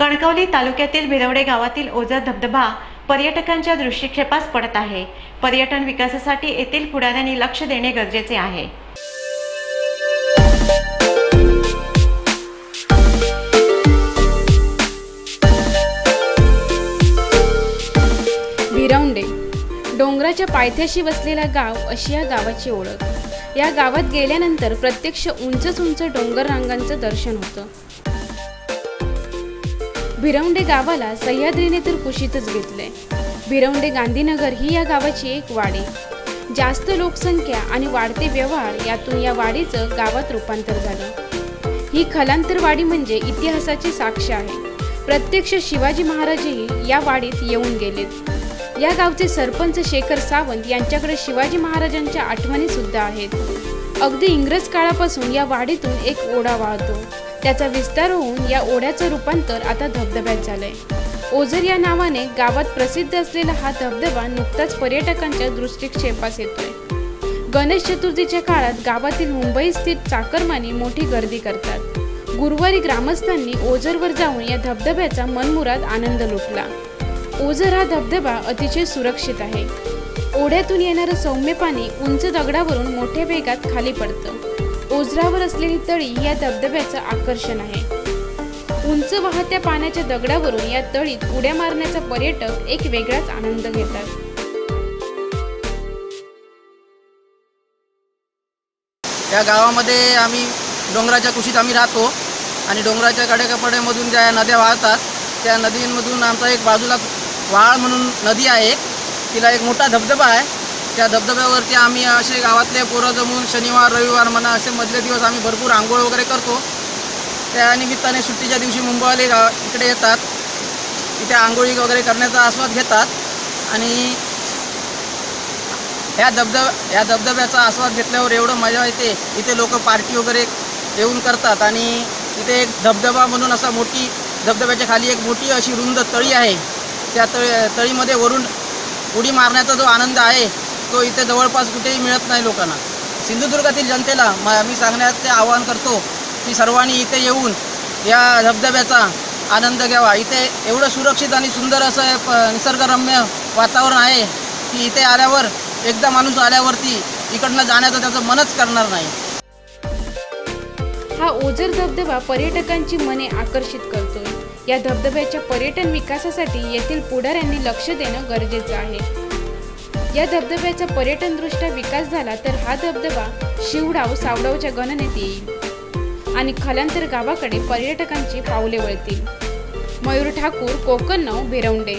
कणकवली तालुक्यातील भिरवडे गावातील ओझर धबधबा पर्यटकांच्या दृष्टिक्षेपास पडत आहे. पर्यटन विकासासाठी येथील पुढाऱ्यांनी लक्ष देणे गरजेचे आहे. भिरवंडे. डोंगराच्या पायथ्याशी वसलेला गाव अशी या गावाची ओळख. या गावात गेल्यानंतर प्रत्यक्ष उंचच उंच डोंगर रांगांचं दर्शन होतं. भिरवंडे गावाला सह्याद्रीने तर कुशीतच घेतलंय. भिरवंडे गांधीनगर ही या गावाची एक वाडी. जास्त लोकसंख्या आणि वाढते व्यवहार यातून या वाडीचं गावात रूपांतर झालं. ही खलांतर वाडी म्हणजे इतिहासाची साक्ष आहे. प्रत्यक्ष शिवाजी महाराजही या वाडीत येऊन गेलेत. या गावचे सरपंच शेखर सावंत यांच्याकडे शिवाजी महाराजांच्या आठवणी सुद्धा आहेत. अगदी इंग्रज काळापासून या वाडीतून एक ओढा वाहतो. त्याचा विस्तार होऊन या ओढ्याचं रूपांतर आता धबधब्यात झालंय. ओझर या नावाने गावात प्रसिद्ध असलेला हा धबधबा नुकताच पर्यटकांच्या दृष्टिक्षेपास येतोय. गणेश चतुर्थीच्या काळात गावातील मुंबई स्थित चाकरमानी मोठी गर्दी करतात. गुरुवारी ग्रामस्थांनी ओझरवर जाऊन या धबधब्याचा मनमुराद आनंद लुटला. ओझर हा धबधबा अतिशय सुरक्षित आहे. ओढ्यातून येणारं सौम्य पाणी उंच दगडावरून मोठ्या वेगात खाली पडतं. ओझरावर असलेली तळी या धबधब्याचं आकर्षण आहे. उंच वाहत्या पाण्याच्या दगडावरून या तळीत उड्या मारण्याचा पर्यटक एक वेगळाच आनंद घेतात. या गावामध्ये आम्ही डोंगराच्या कुशीत आम्ही राहतो आणि डोंगराच्या कडेकपड्यामधून ज्या नद्या वाहतात त्या नदींमधून आमचा एक बाजूला वाळ म्हणून नदी आहे. तिला एक मोठा धबधबा आहे. त्या धबधब्यावरती आम्ही असे गावातले पोरं जमून शनिवार रविवार म्हणा असे मधले दिवस आम्ही भरपूर आंघोळ वगैरे करतो. त्या निमित्ताने सुट्टीच्या दिवशी मुंबईवाले गाव इकडे येतात. इथे आंघोळी वगैरे करण्याचा आस्वाद घेतात. आणि ह्या धबधब ह्या धबधब्याचा आस्वाद घेतल्यावर एवढं मजा येते. इथे लोक पार्टी वगैरे येऊन करतात. आणि इथे एक धबधबा म्हणून असा मोठी धबधब्याच्या खाली एक मोठी अशी रुंद तळी आहे. त्या तळी तळीमध्ये वरून उडी मारण्याचा जो आनंद आहे तो इथे जवळपास कुठेही मिळत नाही लोकांना. सिंधुदुर्गातील जनतेला म मी सांगण्याचे आवाहन करतो की सर्वांनी इथे येऊन या धबधब्याचा आनंद घ्यावा. इथे एवढं सुरक्षित आणि सुंदर असं प- निसर्गरम्य वातावरण आहे की इथे आल्यावर एकदा माणूस आल्यावरती इकडनं जाण्याचं त्याचं मनच करणार नाही. हा ओझर धबधबा पर्यटकांची मने आकर्षित करतोय. या धबधब्याच्या पर्यटन विकासासाठी येथील पुढाऱ्यांनी लक्ष देणं गरजेचं आहे. या धबधब्याचा पर्यटनदृष्ट्या विकास झाला तर हा धबधबा शिवडाव सावडावच्या गणनेत येईल आणि खलांतर गावाकडे पर्यटकांची पावले वळतील. मयूर ठाकूर कोकण नऊ भिरवंडे